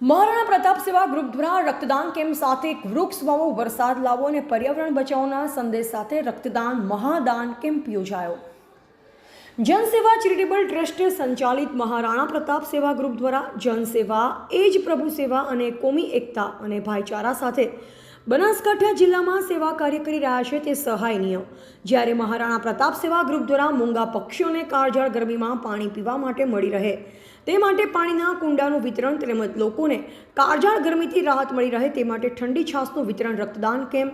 મહારાણા પ્રતાપ સેવા ગ્રુપ દ્વારા રક્તદાન કેમ્પ સાથે વૃક્ષ વાવો, વરસાદ લાવો અને પર્યાવરણ બચાવના સંદેશ સાથે રક્તદાન મહાદાન કેમ્પ યોજાયો. જનસેવા ચેરિટેબલ ટ્રસ્ટ સંચાલિત મહારાણા પ્રતાપ સેવા ગ્રુપ દ્વારા જનસેવા, એ જ પ્રભુ સેવા અને કોમી એકતા અને ભાઈચારા સાથે બનાસકાંઠા જિલ્લામાં સેવા કાર્ય કરી રહ્યા છે તે સહાયનીય. જ્યારે મહારાણા પ્રતાપ સેવા ગ્રુપ દ્વારા મૂંગા પક્ષીઓને કાળઝાળ ગરમીમાં પાણી પીવા માટે મળી રહે, તે માટે પાણીના કુંડાનું વિતરણ તેમજ લોકોને કાળઝાળ ગરમીથી રાહત મળી રહે તે માટે ઠંડી છાસનું વિતરણ, રક્તદાન કેમ્પ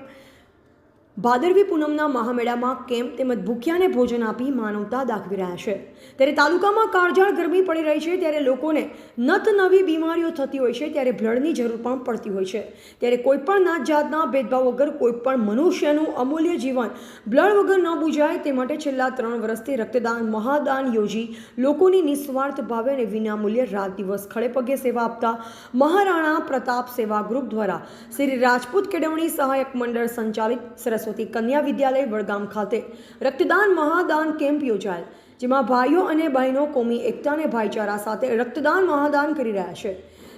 ભાદરવી પૂનમના મહામેળામાં કેમ્પ તેમજ ભૂખ્યાને ભોજન આપી માનવતા દાખવી રહ્યા છે. ત્યારે તાલુકામાં કાળઝાળ ગરમી પડી રહી છે ત્યારે લોકોને નત નવી બીમારીઓ થતી હોય છે ત્યારે બ્લડની જરૂર પણ પડતી હોય છે. ત્યારે કોઈપણ નાત જાતના ભેદભાવ વગર કોઈપણ મનુષ્યનું અમૂલ્ય જીવન બ્લડ વગર ન બુજાય તે માટે છેલ્લા ત્રણ વર્ષથી રક્તદાન મહાદાન યોજી લોકોની નિસ્વાર્થ ભાવે અને વિનામૂલ્યે રાત દિવસ ખડે પગે સેવા આપતા મહારાણા પ્રતાપ સેવા ગ્રુપ દ્વારા શ્રી રાજપૂત કેળવણી સહાયક મંડળ સંચાલિત સરસ્વતી કન્યા વિદ્યાલય વડગામ ખાતે રક્તદાન મહાદાન કેમ્પ યોજાયેલ, જેમાં ભાઈઓ અને બહેનો કોમી એકતા અને ભાઈચારા સાથે રક્તદાન મહાદાન કરી રહ્યા છે.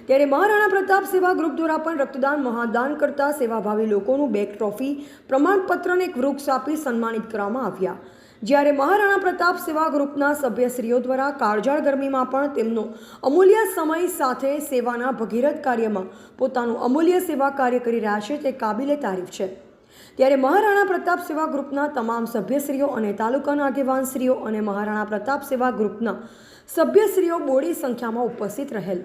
ત્યારે મહારાણા પ્રતાપ સેવા ગ્રુપ દ્વારા પણ રક્તદાન મહાદાન કરતા સેવાભાવી લોકોનું બેક ટ્રોફી, પ્રમાણપત્ર અને એક વૃક્ષ આપી સન્માનિત કરવામાં આવ્યા. જ્યારે મહારાણા પ્રતાપ સેવા ગ્રુપના સભ્યશ્રીઓ દ્વારા કાળજાળ ગરમીમાં પણ તેમનો અમૂલ્ય સમય સાથે સેવાના ભગીરથ કાર્યમાં પોતાનું અમૂલ્ય સેવા કાર્ય કરી રહ્યા છે તે કાબિલે તારીફ છે. ત્યારે મહારાણા પ્રતાપ સેવા ગ્રુપના તમામ સભ્યશ્રીઓ અને તાલુકાના આગેવાનશ્રીઓ અને મહારાણા પ્રતાપ સેવા ગ્રુપના સભ્યશ્રીઓ બોડી સંખ્યામાં ઉપસ્થિત રહેલ.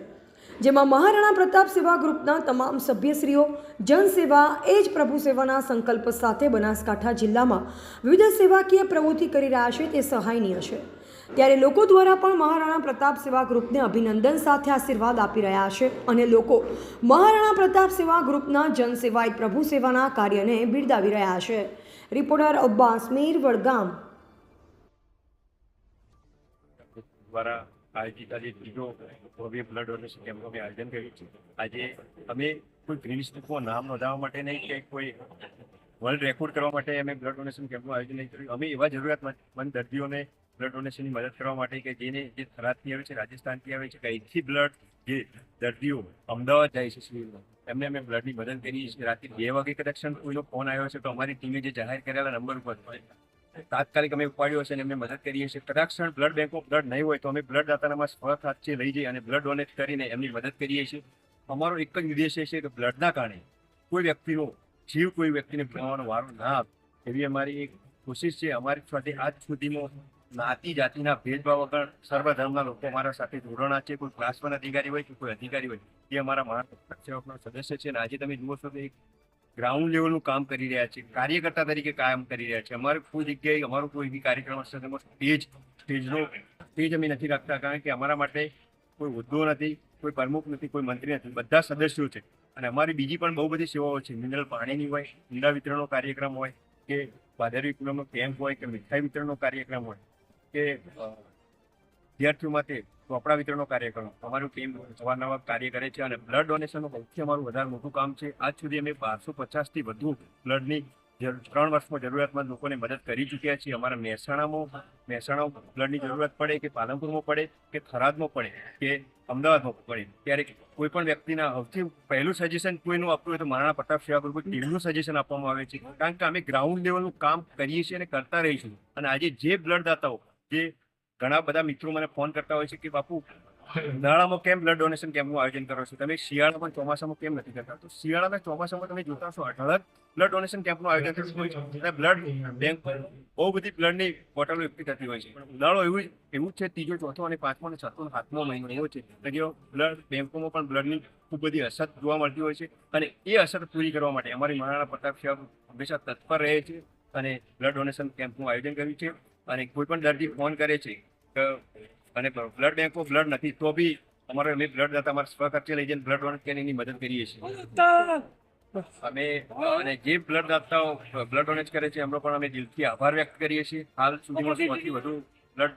જેમાં મહારાણા પ્રતાપ સેવા ગ્રુપના તમામ સભ્યશ્રીઓ, જનસેવા એ જ પ્રભુ સેવાના સંકલ્પ સાથે બનાસકાંઠા જિલ્લામાં વિવિધ સેવાકીય પ્રવૃત્તિ કરી રહ્યા છે, તે સહાયનીય છે. ત્યારે લોકો દ્વારા પણ મહારાણા પ્રતાપ સેવા ગ્રુપને અભિનંદન સાથે આશીર્વાદ આપી રહ્યા છે અને લોકો મહારાણા પ્રતાપ સેવા ગ્રુપના જનસેવા એ પ્રભુ સેવાના કાર્યને બિરદાવી રહ્યા છે. રિપોર્ટર અબ્બાસ મીર, વડગામ. દ્વારા આયોજિત આજે ત્રીજો ભવ્ય બ્લડ ડોનેશન કેમ્પનું અમે આયોજન કર્યું છે. આજે અમે કોઈ ગ્રીનિસ બુકમાં નામ નોંધાવવા માટે નહીં કે કોઈ વર્લ્ડ રેકોર્ડ કરવા માટે અમે બ્લડ ડોનેશન કેમ્પનું આયોજન નહીં કર્યું. અમે એવા જરૂરિયાતમંદ દર્દીઓને બ્લડ ડોનેશનની મદદ કરવા માટે કે જેને જે થરાદથી આવે છે, રાજસ્થાનથી આવે છે, કે અહીંથી બ્લડ જે દર્દીઓ અમદાવાદ જાય છે સિવિલમાં, એમને અમે બ્લડની મદદ કરીએ છીએ. રાત્રે બે વાગે કદાચ કોઈનો ફોન આવ્યો છે તો અમારી ટીમે જે જાહેર કરેલા નંબર ઉપર તાત્કાલિક અમે ઉપાડ્યો છે અને એમને મદદ કરીએ છીએ. કદાચ બ્લડ બેંકમાં બ્લડ નહીં હોય તો અમે બ્લડ દાતાનામાં સ્વખ હાથથી લઈ જઈ અને બ્લડ ડોનેટ કરીને એમની મદદ કરીએ છીએ. અમારો એક જ ઉદ્દેશ છે કે બ્લડના કારણે કોઈ વ્યક્તિનો જીવ કોઈ વ્યક્તિને ગુમાવવાનો વારો ના આવે. એવી અમારી એક કોશિશ છે. અમારી સાથે આજ સુધીમાં જ્ઞાતિ જાતિના ભેદભાવ વગર સર્વ ધર્મના લોકો અમારા સાથે જોડાણા છે. કોઈ ક્લાસ વન અધિકારી હોય કે કોઈ અધિકારી હોય, એ અમારા મહારાષ્ટ્ર સદસ્ય છે. અને આજે તમે જુઓ છો કે એક ગ્રાઉન્ડ લેવલનું કામ કરી રહ્યા છે. કાર્યકર્તા તરીકે કામ કરી રહ્યા છે. અમારે કોઈ જગ્યાએ, અમારો કોઈ બી કાર્યક્રમ હશે તેમાં સ્ટેજ, સ્ટેજનો, સ્ટેજ અમે નથી રાખતા. કારણ કે અમારા માટે કોઈ હોદ્દો નથી, કોઈ પ્રમુખ નથી, કોઈ મંત્રી નથી. બધા સદસ્યો છે. અને અમારી બીજી પણ બહુ બધી સેવાઓ છે. મિનરલ પાણીની હોય, ઈંડા વિતરણનો કાર્યક્રમ હોય, કે ભાદરવી પૂનમનો કેમ્પ હોય, કે મીઠાઈ વિતરણનો કાર્યક્રમ હોય. કે વિદ્યાર્થીઓ માટે ચોપડા વિતરણનો કાર્યક્રમ. અમારું ટીમ અવારનવાર કાર્ય કરે છે અને બ્લડ ડોનેશનનું સૌથી અમારું વધારે મોટું કામ છે. આજ સુધી અમે બારસો પચાસથી વધુ બ્લડની ત્રણ વર્ષમાં જરૂરિયાતમંદ લોકોને મદદ કરી ચૂક્યા છીએ. અમારા મહેસાણામાં મહેસાણા બ્લડની જરૂરત પડે કે પાલનપુરમાં પડે કે થરાદમાં પડે કે અમદાવાદમાં પડે. ત્યારે કોઈ પણ વ્યક્તિના સૌથી પહેલું સજેશન કોઈનું આપવું હોય તો મહારાણા પ્રતાપ સેવા ગ્રુપ ટીમનું સજેશન આપવામાં આવે છે. કારણ કે અમે ગ્રાઉન્ડ લેવલનું કામ કરીએ છીએ અને કરતા રહીશું. અને આજે જે બ્લડ દાતાઓ જે ઘણા બધા મિત્રો મને ફોન કરતા હોય છે કે, બાપુ, ઉનાળામાં કેમ બ્લડ ડોનેશન કેમ્પનું આયોજન કરો છો? તમે શિયાળામાં ચોમાસામાં કેમ નથી કરતા? તો શિયાળાના ચોમાસામાં તમે જોતા છો અઢળક બ્લડ ડોનેશન કેમ્પનું આયોજન થતું હોય છે. બ્લડ બેંક બહુ બધી બ્લડની બોટલો એકઠી થતી હોય છે. ઉનાળો એવું એવું છે, ત્રીજો, ચોથો અને પાંચમો અને છઠ્ઠો અને સાતમો મહિનો એવો છે કે, જેઓ બ્લડ બેંકોમાં પણ બ્લડની ખૂબ બધી અસર જોવા મળતી હોય છે. અને એ અસર પૂરી કરવા માટે અમારી મહારાણા પ્રતાપ સાહેબ હંમેશા તત્પર રહે છે અને બ્લડ ડોનેશન કેમ્પનું આયોજન કર્યું છે. અને કોઈ પણ દર્દી ફોન કરે છે અને બ્લડ બેંકો બ્લડ નથી, તો બી અમારે અમે બ્લડ દાતા અમારા સ્વખર્ચે લઈ જઈને બ્લડ ડોનેટ કરીને એની મદદ કરીએ છીએ. અમે અને જે બ્લડ દાતાઓ બ્લડ ડોનેટ કરે છે, એમનો પણ અમે દિલથી આભાર વ્યક્ત કરીએ છીએ. હાલ સુધીમાં સૌથી વધુ બ્લડ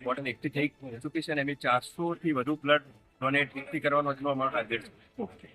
બોટલ એકઠી થઈ ચૂકી છે અને અમે ચારસો થી વધુ બ્લડ ડોનેટ એકઠી કરવાનો હજુ અમારો ટાર્ગેટ છે.